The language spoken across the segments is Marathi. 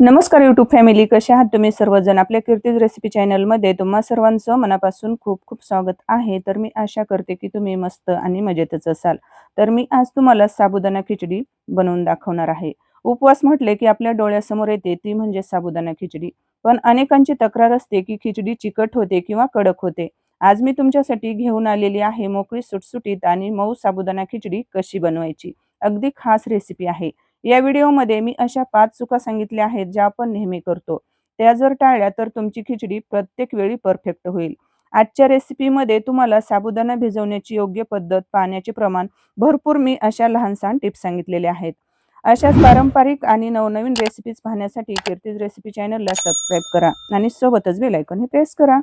नमस्कार युट्यूब फॅमिली कसे आहात तुम्ही सर्वजण? आपल्या कीर्तीज रेसिपी चॅनलमध्ये तुम्हा सर्वांचं मनापासून खूप खूप स्वागत आहे. तर मी आशा करते की तुम्ही मस्त आणि मजेतच असाल. तर मी आज तुम्हाला साबुदाणा खिचडी बनवून दाखवणार आहे. उपवास म्हटले की आपल्या डोळ्यासमोर येते ती म्हणजे साबुदाणा खिचडी. पण अनेकांची तक्रार असते की खिचडी चिकट होते किंवा कडक होते. आज मी तुमच्यासाठी घेऊन आलेली आहे मोकळी सुटसुटीत आणि मऊ साबुदाणा खिचडी कशी बनवायची? अगदी खास रेसिपी आहे. या व्हिडिओमध्ये मी अशा पाच चुका सांगितल्या आहेत ज्या आपण नेहमी करतो. त्या जर टाळल्या तर तुमची खिचडी प्रत्येक वेळी परफेक्ट होईल. आजच्या रेसिपीमध्ये तुम्हाला साबुदाणा भिजवण्याची योग्य पद्धत पाण्याचे प्रमाण भरपूर मी अशा लहानसहान टिप्स सांगितलेल्या आहेत. अशाच पारंपरिक आणि नवनवीन रेसिपीज पाहण्यासाठी कीर्तीज रेसिपी चॅनलला सबस्क्राईब करा आणि सोबतच बेल हे प्रेस करा.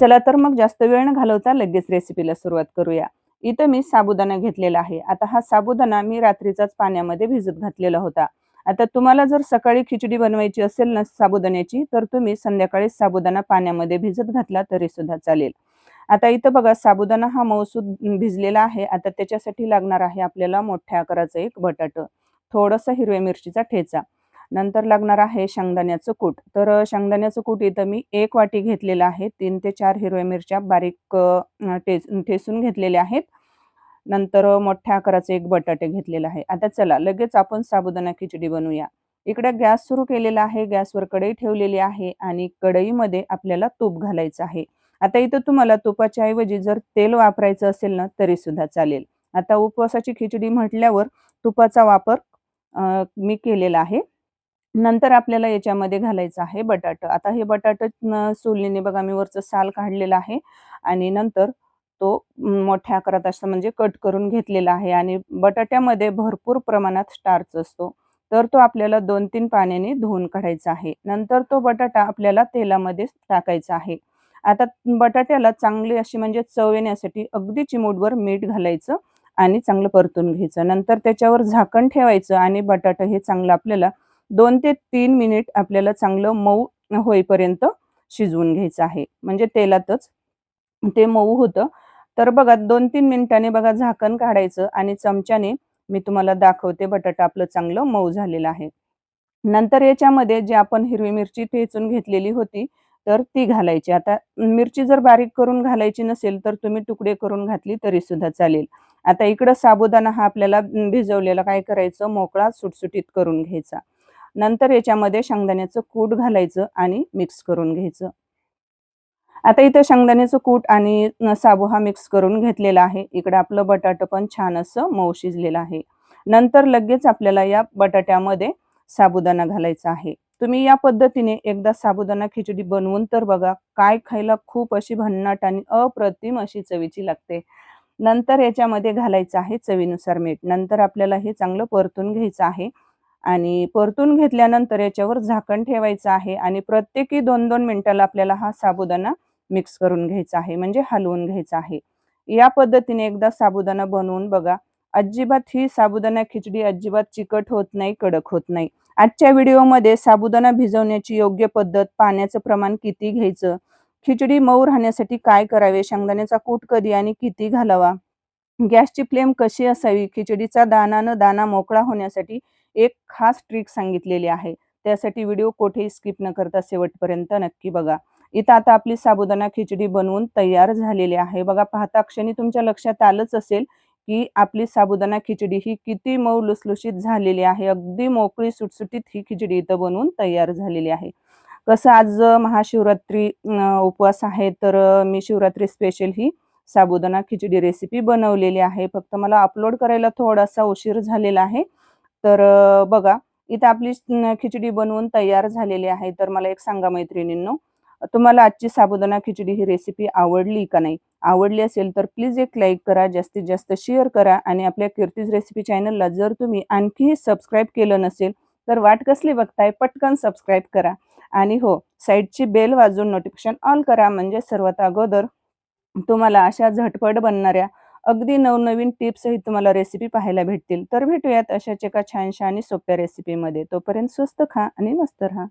चला तर मग जास्त वेळ न घालवता लगेच रेसिपीला सुरुवात करूया. इथं मी साबुदाणा घेतलेला आहे. आता हा साबुदाणा मी रात्रीचाच पाण्यामध्ये भिजत घातलेला होता. आता तुम्हाला जर सकाळी खिचडी बनवायची असेल ना साबुदाण्याची तर तुम्ही संध्याकाळी साबुदाणा पाण्यामध्ये भिजत घातला तरी सुद्धा चालेल. आता इथं बघा साबुदाणा हा मौसूद भिजलेला आहे. आता त्याच्यासाठी लागणार आहे आपल्याला मोठ्या आकाराचं एक बटाट. थोडंसं हिरव्या मिरचीचा ठेचा. नंतर लागणार आहे शेंगदाण्याचं कूट. तर शेंगदाण्याचं कूट इथं मी एक वाटी घेतलेलं आहे. तीन ते चार हिरव्या मिरच्या बारीक टेस ठेसून घेतलेल्या आहेत. नंतर मोठ्या आकाराचे एक बटाटे घेतलेला आहे. आता चला लगेच आपण साबुदाणा खिचडी बनवूया. इकडे गॅस सुरू केलेला आहे. गॅसवर कढई ठेवलेली आहे आणि कढईमध्ये आपल्याला तूप घालायचं आहे. आता इथं तुम्हाला तुपाच्या ऐवजी जर तेल वापरायचं असेल ना तरी सुद्धा चालेल. आता उपवासाची खिचडी म्हटल्यावर तुपाचा वापर मी केलेला आहे. नंतर आपल्याला याच्यामध्ये घालायचं आहे बटाट. आता हे बटाट सोलणीने बघा मी वरचं साल काढलेलं आहे आणि नंतर तो मोठ्या आकारात असं म्हणजे कट करून घेतलेला आहे आणि बटाट्यामध्ये भरपूर प्रमाणात स्टार्च असतो. तर तो आपल्याला दोन तीन पाण्याने धुवून काढायचा आहे. नंतर तो बटाटा आपल्याला तेलामध्ये टाकायचा आहे. आता बटाट्याला चांगली अशी म्हणजे चव येण्यासाठी अगदी चिमूटभर मीठ घालायचं आणि चांगलं परतून घ्यायचं. नंतर त्याच्यावर झाकण ठेवायचं आणि बटाटा हे चांगलं आपल्याला दोन ते तीन मिनिट आपल्याला चांगलं मऊ होईपर्यंत शिजवून घ्यायचं आहे. म्हणजे तेलातच ते मऊ होतं. तर बघा दोन तीन मिनिटांनी बघा झाकण काढायचं आणि चमच्याने मी तुम्हाला दाखवते बटाटा आपलं चांगलं मऊ झालेलं आहे. नंतर याच्यामध्ये जे आपण हिरवी मिरची ठेचून घेतलेली होती तर ती घालायची. आता मिरची जर बारीक करून घालायची नसेल तर तुम्ही तुकडे करून घातली तरी सुद्धा चालेल. आता इकडं साबुदाणा हा आपल्याला भिजवलेला काय करायचं? मोकळा सुटसुटीत करून घ्यायचा. नंतर याच्यामध्ये शेंगदाण्याचं कूट घालायचं आणि मिक्स करून घ्यायचं. आता इथं शेंगदाण्याचं कूट आणि साबू हा मिक्स करून घेतलेला आहे. इकडे आपलं बटाट पण छान असं मऊ शिजलेलं आहे. नंतर लगेच आपल्याला या बटाट्यामध्ये साबुदाणा घालायचा आहे. तुम्ही या पद्धतीने एकदा साबुदाणा खिचडी बनवून तर बघा काय खायला खूप अशी भन्नाट आणि अप्रतिम अशी चवीची लागते. नंतर याच्यामध्ये घालायचं आहे चवीनुसार मीठ. नंतर आपल्याला हे चांगलं परतून घ्यायचं आहे. आणि परतून घेतल्यानंतर याच्यावर झाकण ठेवायचं आहे आणि प्रत्येकी दोन दोन मिनिटाला आपल्याला हा साबुदाणा मिक्स करून घ्यायचा आहे म्हणजे हलवून घ्यायचा आहे. या पद्धतीने एकदा साबुदाणा बनवून बघा अजिबात ही साबुदाणा खिचडी अजिबात चिकट होत नाही कडक होत नाही. आजच्या व्हिडिओमध्ये साबुदाणा भिजवण्याची योग्य पद्धत पाण्याचं प्रमाण किती घ्यायचं खिचडी मऊ राहण्यासाठी काय करावे शेंगदाण्याचा कूट कधी आणि किती घालावा गॅसची फ्लेम कशी असावी खिचडीचा दाना न दाना मोकळा होण्यासाठी एक खास ट्रिक सांगितलेली आहे. त्यासाठी व्हिडिओ कोठेही स्किप न करता शेवटपर्यंत नक्की बघा. इथं आता आपली साबुदाणा खिचडी बनवून तयार झालेली आहे. बघा पाहता क्षणी तुमच्या लक्षात आलंच असेल की आपली साबुदाणा खिचडी ही किती मऊ लुसलुशीत झालेली आहे. अगदी मोकळी सुटसुटीत ही खिचडी इथं बनवून तयार झालेली आहे. कसं आज महाशिवरात्री उपवास आहे तर मी शिवरात्री स्पेशल ही साबुदाणा खिचडी रेसिपी बनवलेली आहे. फक्त मला अपलोड करायला थोडासा उशीर झालेला आहे. तर बघा इथं आपली खिचडी बनवून तयार झालेली आहे. तर मला एक सांगा मैत्रिणींनो तुम्हाला आजची साबुदाणा खिचडी ही रेसिपी आवडली का नाही? आवडली असेल तर प्लीज एक लाईक करा जास्तीत जास्त शेअर करा आणि आपल्या कीर्तीज रेसिपी चॅनलला जर तुम्ही आणखीही सबस्क्राईब केलं नसेल तर वाट कसली बघताय पटकन सबस्क्राईब करा. आणि हो साईडची बेल वाजून नोटिफिकेशन ऑन करा. म्हणजे सर्वात अगोदर तुम्हाला अशा झटपट बनणाऱ्या अगदी नवनवीन टिप्सही तुम्हाला रेसिपी पाहायला भेटतील. तर भेटूयात अशाच एका छानशा आणि सोप्या रेसिपीमध्ये तोपर्यंत स्वस्त खा आणि मस्त राहा.